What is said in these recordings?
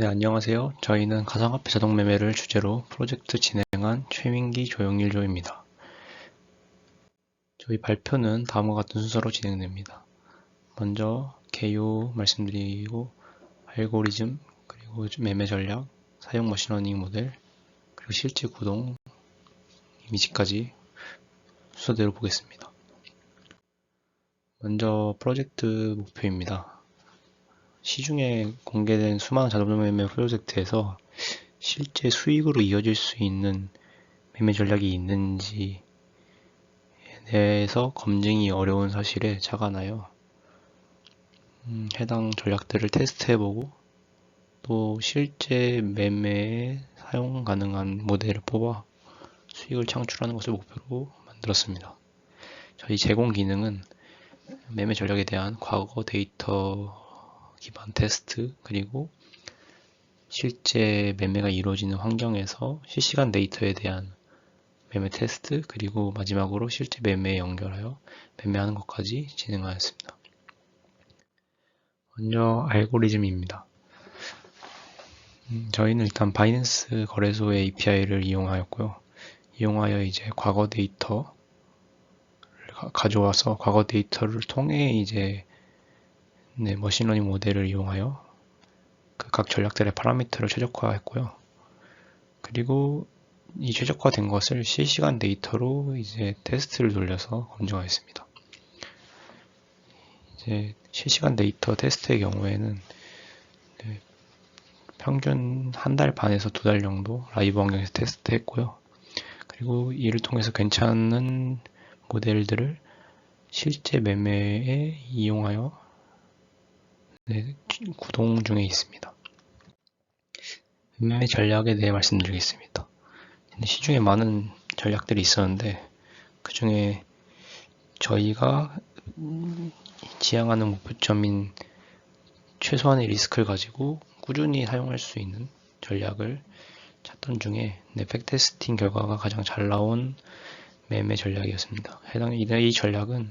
네, 안녕하세요. 저희는 가상화폐 자동 매매를 주제로 프로젝트 진행한 최민기 조영일조입니다. 저희 발표는 다음과 같은 순서로 진행됩니다. 먼저 개요 말씀드리고 알고리즘, 그리고 매매 전략, 사용 머신러닝 모델, 그리고 실제 구동, 이미지까지 순서대로 보겠습니다. 먼저 프로젝트 목표입니다. 시중에 공개된 수많은 자동 매매 프로젝트에서 실제 수익으로 이어질 수 있는 매매 전략이 있는지에 대해서 검증이 어려운 사실에 자가나요. 음, 해당 전략들을 테스트해보고 또 실제 매매에 사용 가능한 모델을 뽑아 수익을 창출하는 것을 목표로 만들었습니다. 저희 제공 기능은 매매 전략에 대한 과거 데이터 기반 테스트 그리고 실제 매매가 이루어지는 환경에서 실시간 데이터에 대한 매매 테스트 그리고 마지막으로 실제 매매에 연결하여 매매하는 것까지 진행하였습니다. 먼저 알고리즘입니다. 음, 저희는 일단 바이낸스 거래소의 API를 이용하였고요. 이용하여 이제 과거 데이터를 가져와서 과거 데이터를 통해 이제 네, 머신러닝 모델을 이용하여 그 각 전략들의 파라미터를 최적화했고요. 그리고 이 최적화된 것을 실시간 데이터로 이제 테스트를 돌려서 검증하였습니다. 이제 실시간 데이터 테스트의 경우에는 네, 평균 한 달 반에서 두 달 정도 라이브 환경에서 테스트했고요. 그리고 이를 통해서 괜찮은 모델들을 실제 매매에 이용하여 네, 구동 중에 있습니다. 매매 전략에 대해 말씀드리겠습니다. 시중에 많은 전략들이 있었는데 그 중에 저희가 지향하는 목표점인 최소한의 리스크를 가지고 꾸준히 사용할 수 있는 전략을 찾던 중에 네, 팩테스팅 결과가 가장 잘 나온 매매 전략이었습니다. 해당 이 전략은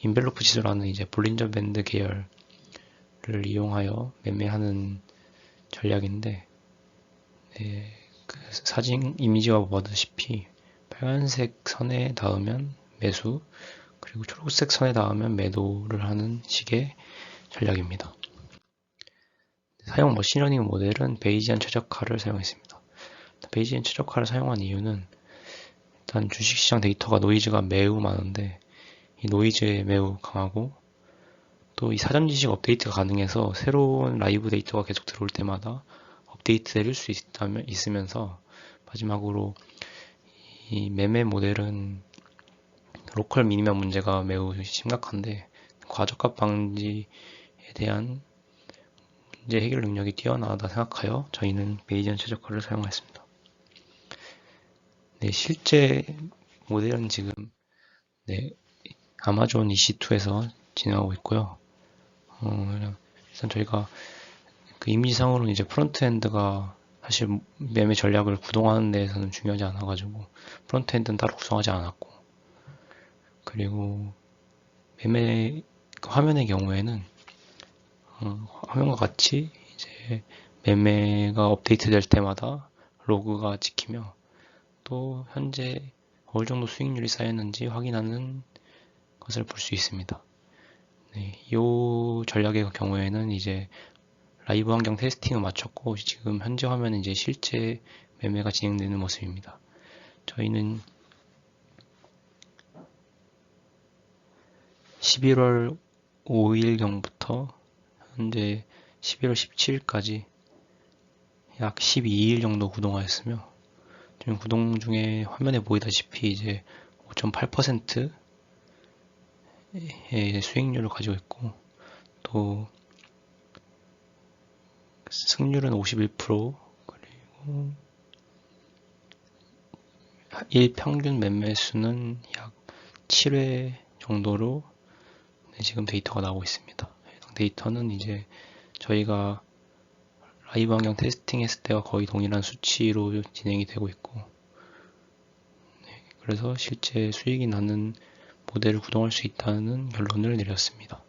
인벨로프 지수라는 이제 볼린저 밴드 계열 를 이용하여 매매하는 전략인데 네, 그 사진 이미지와 보다시피 빨간색 선에 닿으면 매수 그리고 초록색 선에 닿으면 매도를 하는 식의 전략입니다. 사용 머신러닝 모델은 베이지안 최적화를 사용했습니다. 베이지안 최적화를 사용한 이유는 일단 주식시장 데이터가 노이즈가 매우 많은데 이 노이즈에 매우 강하고 또 이 사전 지식 업데이트가 가능해서 새로운 라이브 데이터가 계속 들어올 때마다 업데이트 해줄 수 있다면, 있으면서 마지막으로 이 매매 모델은 로컬 미니멈 문제가 매우 심각한데 과적값 방지에 대한 문제 해결 능력이 뛰어나다 생각하여 저희는 베이지언 최적화를 사용했습니다. 네, 실제 모델은 지금 네, 아마존 EC2에서 진행하고 있고요. 어, 일단 저희가 그 이미지상으로는 이제 프론트엔드가 사실 매매 전략을 구동하는 데에서는 중요하지 않아가지고 프론트엔드는 따로 구성하지 않았고 그리고 매매 그 화면의 경우에는 어, 화면과 같이 이제 매매가 업데이트 될 때마다 로그가 찍히며 또 현재 어느 정도 수익률이 쌓였는지 확인하는 것을 볼 수 있습니다. 네, 이 전략의 경우에는 이제 라이브 환경 테스팅을 마쳤고 지금 현재 화면은 이제 실제 매매가 진행되는 모습입니다. 저희는 11월 5일경부터 현재 11월 17일까지 약 12일 정도 구동하였으며 지금 구동 중에 화면에 보이다시피 이제 5.8%의 수익률을 가지고 있고 또 승률은 51% 그리고 1 평균 매매 수는 약 7회 정도로 네, 지금 데이터가 나오고 있습니다. 데이터는 이제 저희가 라이브 환경 테스팅 했을 때와 거의 동일한 수치로 진행이 되고 있고 네, 그래서 실제 수익이 나는 모델을 구동할 수 있다는 결론을 내렸습니다.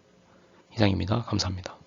이상입니다. 감사합니다.